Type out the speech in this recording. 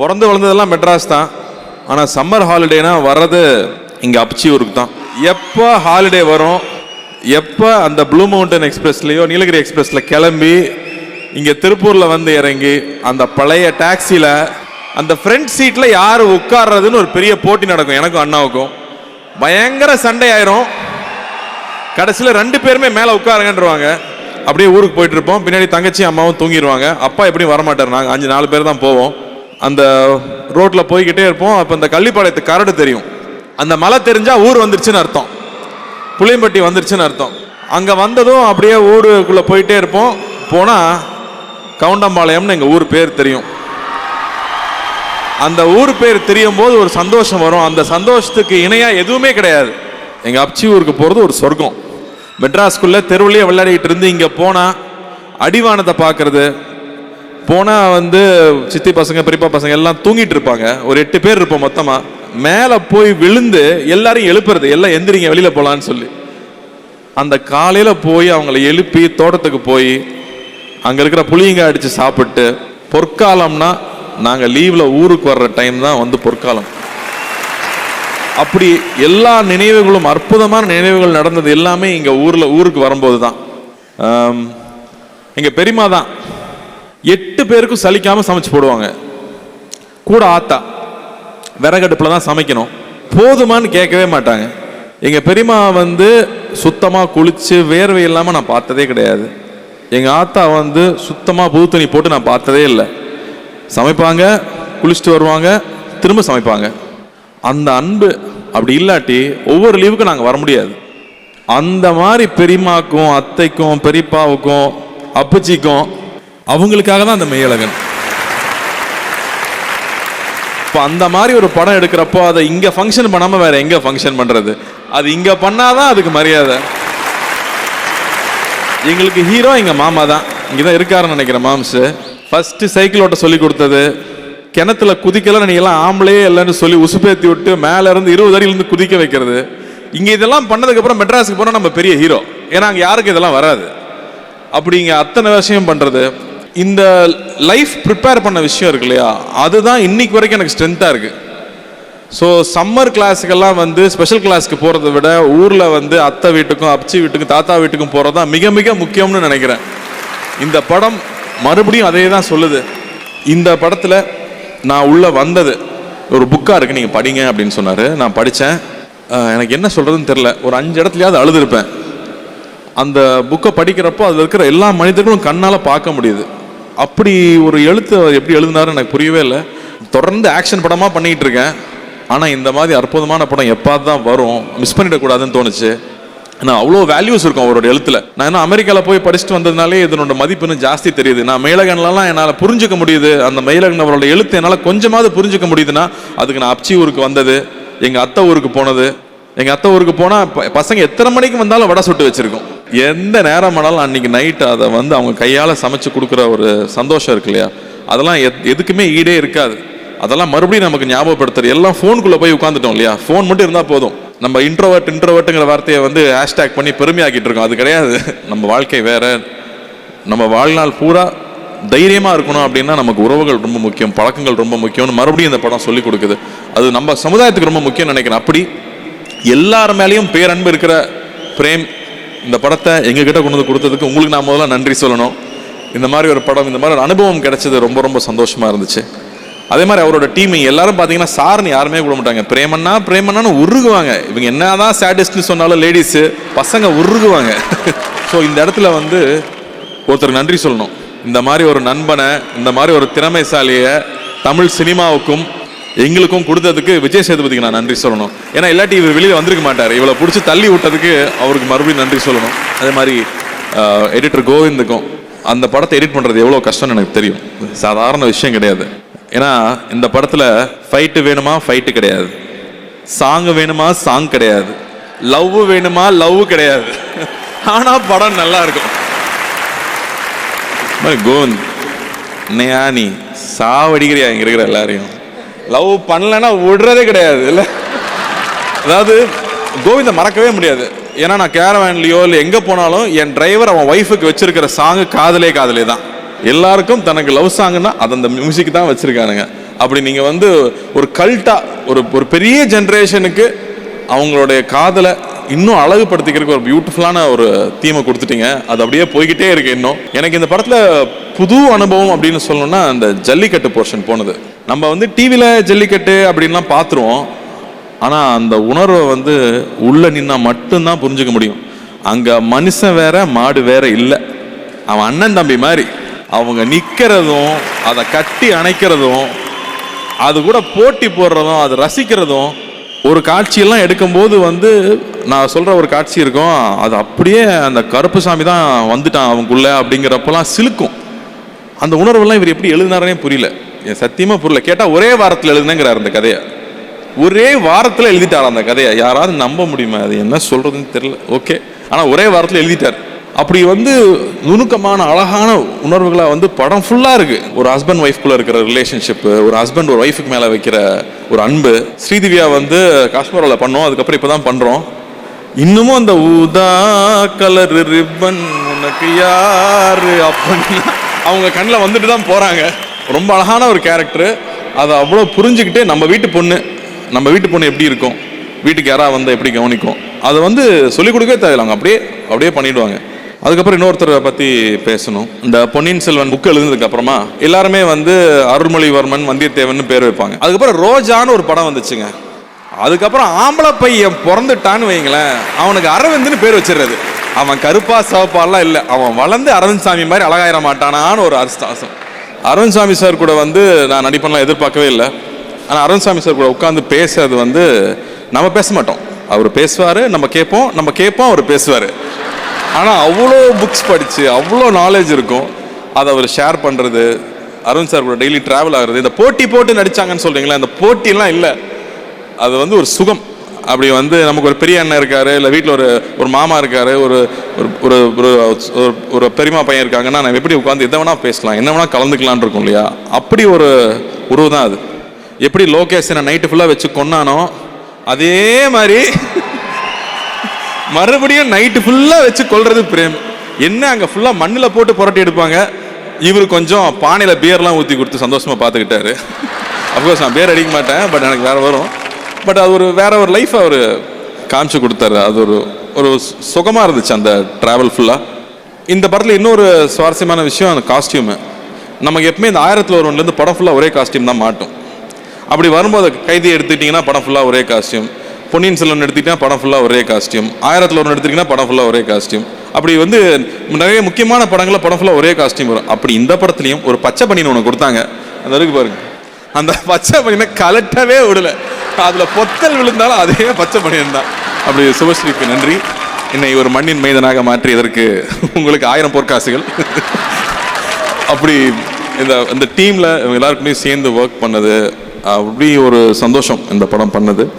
பிறந்து வளர்ந்ததெல்லாம் மெட்ராஸ் தான். ஆனால் சம்மர் ஹாலிடேனா வர்றது இங்கே அப்சியூருக்கு தான். எப்போ ஹாலிடே வரும் எப்போ அந்த ப்ளூ மவுண்டன் எக்ஸ்பிரஸ்லேயோ நீலகிரி எக்ஸ்பிரஸில் கிளம்பி இங்கே திருப்பூரில் வந்து இறங்கி அந்த பழைய டாக்ஸியில் அந்த ஃப்ரண்ட் சீட்டில் யார் உட்கார்றதுன்னு ஒரு பெரிய போட்டி நடக்கும் எனக்கும் அண்ணாவுக்கும். பயங்கர சண்டை ஆயிரும் கடைசியில் ரெண்டு பேருமே மேலே உட்காருங்கன்றவாங்க. அப்படியே ஊருக்கு போயிட்டு இருப்போம். பின்னாடி தங்கச்சி அம்மாவும் தூங்கிடுவாங்க அப்பா எப்படியும் வரமாட்டார். நாங்கள் அஞ்சு நாலு பேர் தான் போவோம். அந்த ரோட்டில் போய்கிட்டே இருப்போம். அப்போ இந்த கள்ளிப்பாளையத்து கரடு தெரியும். அந்த மலை தெரிஞ்சால் ஊர் வந்துருச்சுன்னு அர்த்தம். புளியம்பட்டி வந்துருச்சுன்னு அர்த்தம். அங்கே வந்ததும் அப்படியே ஊருக்குள்ளே போயிட்டே இருப்போம். போனால் கவுண்டம்பாளையம்னு எங்கள் ஊர் பேர் தெரியும். அந்த ஊர் பேர் தெரியும் போது ஒரு சந்தோஷம் வரும். அந்த சந்தோஷத்துக்கு இணையாக எதுவுமே கிடையாது. எங்கள் அப்ச்சி ஊருக்கு போகிறது ஒரு சொர்க்கம். மெட்ராஸ்குள்ளே தெருவுலேயே விளையாடிட்டு இருந்து இங்கே போனால் அடிவானத்தை பார்க்குறது போனால் வந்து சித்தி பசங்க பெரியப்பா பசங்க எல்லாம் தூங்கிட்டு இருப்பாங்க. ஒரு எட்டு பேர் இருப்போம் மொத்தமாக மேலே போய் விழுந்து எல்லாரையும் எழுப்புறது எல்லாம் எந்திரிங்க வெளியில் போகலான்னு சொல்லி. அந்த காலையில் போய் அவங்கள எழுப்பி தோட்டத்துக்கு போய் அங்கே இருக்கிற புளியங்க அடித்து சாப்பிட்டு பொற்காலம்னா நாங்கள் லீவில் ஊருக்கு வர்ற டைம் தான் வந்து பொற்காலம். அப்படி எல்லா நினைவுகளும் அற்புதமான நினைவுகள் நடந்தது எல்லாமே இங்கே ஊரில் ஊருக்கு வரும்போது தான் எங்கள் பெரியமா தான். எட்டு பேருக்கும் சலிக்காமல் சமைச்சு போடுவாங்க. கூட ஆத்தா விறகடுப்பில் தான் சமைக்கணும். போதுமான்னு கேட்கவே மாட்டாங்க. எங்கள் பெரியம்மா வந்து சுத்தமாக குளித்து வேர்வை இல்லாமல் நான் பார்த்ததே கிடையாது. எங்கள் ஆத்தா வந்து சுத்தமாக புது துணி போட்டு நான் பார்த்ததே இல்லை. சமைப்பாங்க குளிச்சுட்டு வருவாங்க திரும்ப சமைப்பாங்க. அந்த அன்பு அப்படி இல்லாட்டி ஒவ்வொரு லீவுக்கும் நாங்கள் வர முடியாது. அந்த மாதிரி பெரியம்மாக்கும் அத்தைக்கும் பெரியப்பாவுக்கும் அப்பச்சிக்கும் அவங்களுக்காக தான் அந்த மெய்யழகன் இப்போ அந்த மாதிரி ஒரு படம் எடுக்கிறப்போ அதை இங்கே ஃபங்க்ஷன் பண்ணாமல் வேற எங்கே ஃபங்க்ஷன் பண்ணுறது அது இங்கே பண்ணாதான் அதுக்கு மரியாதை. எங்களுக்கு ஹீரோ எங்கள் மாமா தான். இங்கே தான் இருக்காருன்னு நினைக்கிறேன் மாம்ஸு ஃபஸ்ட்டு சைக்கிள் ஓட்ட சொல்லி கொடுத்தது. கிணத்துல குதிக்கலாம் நீ எல்லாம் ஆம்பளையே இல்லைன்னு சொல்லி உசுப்பேத்தி விட்டு மேலே இருந்து இருபது அடியிலேருந்து குதிக்க வைக்கிறது. இங்கே இதெல்லாம் பண்ணதுக்கப்புறம் மெட்ராஸுக்கு போனால் நம்ம பெரிய ஹீரோ ஏன்னா அங்கே யாருக்கும் இதெல்லாம் வராது. அப்படி இங்கே அத்தனை விஷயம் பண்ணுறது இந்த லைஃப் ப்ரிப்பேர் பண்ண விஷயம் இருக்கு இல்லையா? அதுதான் இன்னைக்கு வரைக்கும் எனக்கு ஸ்ட்ரென்த்தாக இருக்குது ஸோ சம்மர் கிளாஸுக்கெல்லாம் வந்து ஸ்பெஷல் கிளாஸ்க்கு போகிறத விட ஊரில் வந்து அத்தை வீட்டுக்கும் அப்ச்சி வீட்டுக்கும் தாத்தா வீட்டுக்கும் போகிறது தான் மிக மிக முக்கியம்னு நினைக்கிறேன். இந்த படம் மறுபடியும் அதே தான் சொல்லுது. இந்த படத்தில் நான் உள்ளே வந்தது ஒரு புக்காக இருக்குது நீங்கள் படிங்க அப்படின்னு சொன்னார். நான் படித்தேன் எனக்கு என்ன சொல்கிறதுன்னு தெரில ஒரு அஞ்சு இடத்துலையாவது அழுதுருப்பேன். அந்த புக்கை படிக்கிறப்போ அதில் இருக்கிற எல்லா மனிதர்களும் கண்ணால் பார்க்க முடியுது. அப்படி ஒரு எழுத்து எப்படி எழுதினாரு எனக்கு புரியவே இல்லை. தொடர்ந்து ஆக்ஷன் படமாக பண்ணிக்கிட்டு இருக்கேன். ஆனால் இந்த மாதிரி அற்புதமான படம் எப்பாவது தான் வரும் மிஸ் பண்ணிடக்கூடாதுன்னு தோணுச்சு. நான் அவ்வளோ வேல்யூஸ் இருக்கும் அவரோட எழுத்துல. நான் என்ன அமெரிக்காவில் போய் படிச்சுட்டு வந்ததுனாலே இதனோட மதிப்பு இன்னும் ஜாஸ்தி தெரியுது. நான் மேலகன்லாம் என்னால் புரிஞ்சுக்க முடியுது. அந்த மேலகன் அவரோட எழுத்து என்னால் கொஞ்சமாவது புரிஞ்சுக்க முடியுதுன்னா அதுக்கு நான் அப்சி ஊருக்கு வந்தது எங்கள் அத்தை ஊருக்கு போனது. எங்கள் அத்தை ஊருக்கு போனால் பசங்க எத்தனை மணிக்கு வந்தாலும் வடை சுட்டு வச்சுருக்கோம். எந்த நேரம் ஆனாலும் அன்னைக்கு நைட் அதை வந்து அவங்க கையால் சமைச்சு கொடுக்குற ஒரு சந்தோஷம் இருக்கு இல்லையா? அதெல்லாம் எத்- எதுக்குமே ஈடே இருக்காது. அதெல்லாம் மறுபடியும் நமக்கு ஞாபகப்படுத்துறது எல்லாம் ஃபோனுக்குள்ளே போய் உட்காந்துட்டோம் இல்லையா? ஃபோன் மட்டும் இருந்தால் போதும். நம்ம இன்ட்ரோவர்ட் இன்ட்ரோவர்ட்டுங்கிற வார்த்தையை வந்து ஹேஷ்டேக் பண்ணி பெருமையாக்கிட்டு இருக்கோம். அது கிடையாது. நம்ம வாழ்க்கை வேற. நம்ம வாழ்நாள் பூரா தைரியமாக இருக்கணும் அப்படின்னா நமக்கு உறவுகள் ரொம்ப முக்கியம் பழக்கங்கள் ரொம்ப முக்கியம்னு மறுபடியும் இந்த படம் சொல்லி கொடுக்குது. அது நம்ம சமுதாயத்துக்கு ரொம்ப முக்கியம்னு நினைக்கிறேன். அப்படி எல்லார் மேலேயும் பேரன்பு இருக்கிற பிரேம் இந்த படத்தை எங்ககிட்ட கொண்டு வந்து கொடுத்ததுக்கு உங்களுக்கு நான் முதல்ல நன்றி சொல்லணும். இந்த மாதிரி ஒரு படம் இந்த மாதிரி ஒரு அனுபவம் கிடைச்சது ரொம்ப ரொம்ப சந்தோஷமாக இருந்துச்சு. அதே மாதிரி அவரோட டீம் எல்லாரும் பார்த்தீங்கன்னா சார்னு யாருமே கூட மாட்டாங்க. பிரேமன்னா பிரேமன்னான்னு உருகுவாங்க. இவங்க என்ன தான் சேட்டிஸ்ட்னு சொன்னாலும் லேடிஸு பசங்க உருகுவாங்க. ஸோ இந்த இடத்துல வந்து ஒருத்தருக்கு நன்றி சொல்லணும். இந்த மாதிரி ஒரு நண்பனை இந்த மாதிரி ஒரு திறமைசாலியை தமிழ் சினிமாவுக்கும் எங்களுக்கும் கொடுத்ததுக்கு விஜய் சேதுபதிக்கு நான் நன்றி சொல்லணும். ஏன்னா இல்லாட்டி இவர் வெளியில் வந்திருக்க மாட்டார். இவளை பிடிச்சி தள்ளி விட்டதுக்கு அவருக்கு மறுபடியும் நன்றி சொல்லணும். அதே மாதிரி எடிட்டர் கோவிந்துக்கும் அந்த படத்தை எடிட் பண்ணுறது எவ்வளோ கஷ்டம்னு எனக்கு தெரியும். சாதாரண விஷயம் கிடையாது. ஏன்னா இந்த படத்தில் ஃபைட்டு வேணுமா? ஃபைட்டு கிடையாது. சாங் வேணுமா? சாங் கிடையாது. லவ் வேணுமா? லவ் கிடையாது. ஆனால் படம் நல்லா இருக்கும். கோவிந்த் என்னையா நீ சாவடிக்கிறியா இங்கே இருக்கிற எல்லாரையும்? லவ் பண்ணலன்னா விடுறதே கிடையாது இல்லை? அதாவது கோவிந்தை மறக்கவே முடியாது. ஏன்னா நான் கேரவேன்லையோ இல்லை எங்கே போனாலும் என் டிரைவர் அவன் ஒய்ஃபுக்கு வச்சிருக்கிற சாங்கு காதலே காதலே தான். எல்லாருக்கும் தனக்கு லவ் சாங்குன்னா அது அந்த மியூசிக் தான் வச்சுருக்கானுங்க. அப்படி நீங்கள் வந்து ஒரு கல்ட்டாக ஒரு ஒரு பெரிய ஜென்ரேஷனுக்கு அவங்களுடைய காதலை இன்னும் அழகுபடுத்திக்கிறதுக்கு ஒரு பியூட்டிஃபுல்லான ஒரு தீமை கொடுத்துட்டீங்க. அது அப்படியே போய்கிட்டே இருக்கு இன்னும். எனக்கு இந்த படத்தில் புது அனுபவம் அப்படின்னு சொல்லணும்னா அந்த ஜல்லிக்கட்டு போர்ஷன் போனது. நம்ம வந்து டிவியில் ஜல்லிக்கட்டு அப்படின்லாம் பார்த்துருவோம் ஆனால் அந்த உணர்வை வந்து உள்ளே நின்னா மட்டும்தான் புரிஞ்சுக்க முடியும். அங்கே மனுஷன் வேற மாடு வேற இல்லை. அவன் அண்ணன் தம்பி மாதிரி. அவங்க நிற்கிறதும் அதை கட்டி அணைக்கிறதும் அது கூட போட்டி போடுறதும் அது ரசிக்கிறதும் ஒரு காட்சியெல்லாம் எடுக்கும்போது வந்து நான் சொல்கிற ஒரு காட்சி இருக்கும். அது அப்படியே அந்த கருப்பு சாமி தான் வந்துட்டான் அவங்களுக்குள்ள அப்படிங்கிறப்பெல்லாம் சிலுக்கும். அந்த உணர்வெல்லாம் இவர் எப்படி எழுதினாரனே புரியல. என் புரியல. கேட்டால் ஒரே வாரத்தில் எழுதுனேங்கிறார் அந்த கதையை. ஒரே வாரத்தில் எழுதிட்டார் அந்த கதையை? யாராவது நம்ப முடியுமா? அது என்ன சொல்கிறதுன்னு தெரியல. ஓகே. ஆனால் ஒரே வாரத்தில் எழுதிட்டார். அப்படி வந்து நுணுக்கமான அழகான உணர்வுகளாக வந்து படம் ஃபுல்லாக இருக்குது ஒரு ஹஸ்பண்ட் ஒய்ஃப்குள்ளே இருக்கிற ரிலேஷன்ஷிப்பு ஒரு ஹஸ்பண்ட் ஒரு ஒய்ஃபுக்கு மேலே வைக்கிற ஒரு அன்பு. ஸ்ரீதிவியா வந்து காஷ்மீரில் பண்ணோம். அதுக்கப்புறம் இப்போ தான் பண்ணுறோம் இன்னமும் அந்த உதா கலர் ரிப்பன் உனக்கு யாரு? அப்படின்னு அவங்க கண்ணில் வந்துட்டு தான் போகிறாங்க ரொம்ப அழகான ஒரு கேரக்டரு அதை அவ்வளோ புரிஞ்சுக்கிட்டு நம்ம வீட்டு பொண்ணு நம்ம வீட்டு பொண்ணு எப்படி இருக்கும்? வீட்டுக்கு யாராவது வந்தால் எப்படி கவனிக்கும்? அதை வந்து சொல்லிக் கொடுக்கவே தேவையில்லை. அவங்க அப்படியே அப்படியே பண்ணிடுவாங்க. அதுக்கப்புறம் இன்னொருத்தரை பற்றி பேசணும். இந்த பொன்னியின் செல்வன் புக் எழுதுனதுக்கு அப்புறமா எல்லாருமே வந்து அருள்மொழிவர்மன் வந்தியத்தேவன் பேர் வைப்பாங்க. அதுக்கப்புறம் ரோஜான்னு ஒரு படம் வந்துச்சுங்க. அதுக்கப்புறம் ஆம்பளை பையன் பிறந்துட்டான்னு வைங்களேன். அவனுக்கு அரவிந்த்னு பேர் வச்சிடுறது. அவன் கருப்பா சவப்பாலாம் இல்லை. அவன் வளர்ந்து அரவிந்த் சாமி மாதிரி அழகாயிர மாட்டானான்னு ஒரு அரிஸ்தாசம் அருண் சாமி சார் கூட வந்து நான் நடிப்பெல்லாம் எதிர்பார்க்கவே இல்லை. ஆனால் அருண் சாமி சார் கூட உட்காந்து பேசுறது வந்து நம்ம பேச மாட்டோம். அவர் பேசுவார் நம்ம கேட்போம் நம்ம கேட்போம் அவர் பேசுவார். ஆனால் அவ்வளோ புக்ஸ் படித்து அவ்வளோ நாலேஜ் இருக்கும். அதை அவர் ஷேர் பண்ணுறது அருண் சார் கூட டெய்லி ட்ராவல் ஆகுறது இந்த போட்டி போட்டு நடிச்சாங்கன்னு சொல்கிறீங்களா அந்த போட்டிலாம் இல்லை. அது வந்து ஒரு சுகம். அப்படி வந்து நமக்கு ஒரு பெரிய அண்ணன் இருக்காரு இல்லை வீட்டில் ஒரு ஒரு மாமா இருக்காரு ஒரு ஒரு ஒரு ஒரு ஒரு- பெரியமா பையன் இருக்காங்கன்னா நம்ம எப்படி உட்காந்து எதை வேணால் பேசலாம் என்ன வேணால் கலந்துக்கலான் இருக்கும் இல்லையா? அப்படி ஒரு உருவம் தான் அது. எப்படி லோகேஷனை நைட்டு ஃபுல்லாக வச்சு கொன்னானோ அதே மாதிரி மறுபடியும் நைட்டு ஃபுல்லாக வச்சு கொல்றது பிரேம். என்ன அங்கே ஃபுல்லாக மண்ணில் போட்டு புரட்டி எடுப்பாங்க? இவர் கொஞ்சம் பானையில் பியர்லாம் ஊற்றி கொடுத்து சந்தோஷமாக பார்த்துக்கிட்டாரு. அஃப்கோர்ஸ் நான் பேர் அடிக்க மாட்டேன் பட் எனக்கு வேறு வரும். பட் அது ஒரு வேற ஒரு லைஃப் அவர் காமிச்சு கொடுத்தாரு. அது ஒரு ஒரு சுகமாக இருந்துச்சு அந்த ட்ராவல் ஃபுல்லாக இந்த படத்தில் இன்னொரு சுவாரஸ்யமான விஷயம் அந்த காஸ்டியூமு நமக்கு எப்பவுமே இந்த ஆயிரத்தில் ஒருவன்லேருந்து படம் ஃபுல்லாக ஒரே காஸ்டியூம் தான் மாட்டும். அப்படி வரும்போது கைதி எடுத்துக்கிட்டிங்கன்னா படம் ஃபுல்லாக ஒரே காஸ்டியூம் பொன்னியின் செல்வன் எடுத்துக்கிட்டா படம் ஃபுல்லாக ஒரே காஸ்டியூம் ஆயிரத்தில் ஒன்று எடுத்துக்கிட்டீங்கன்னா படம் ஃபுல்லாக ஒரே காஸ்டியூம் அப்படி வந்து நிறைய முக்கியமான படங்களில் படம் ஃபுல்லாக ஒரே காஸ்டியூம் வரும். அப்படி இந்த படத்துலையும் ஒரு பச்சை பண்ணின்னு ஒன்று கொடுத்தாங்க. அந்த அளவுக்கு பாருங்க. அந்த பச்சை பண்ணினை கலட்டவே விடலை. அதில் பொத்தல் விழுந்தாலும் அதே பச்சை பனியன் தான். அப்படி சுபஸ்ரீக்கு நன்றி. என்னை ஒரு மண்ணின் மைதனாக மாற்றியதற்கு உங்களுக்கு ஆயிரம் பொற்காசுகள். அப்படி இந்த இந்த டீமில் எல்லாருக்குமே சேர்ந்து ஒர்க் பண்ணது அப்படி ஒரு சந்தோஷம் இந்த படம் பண்ணது.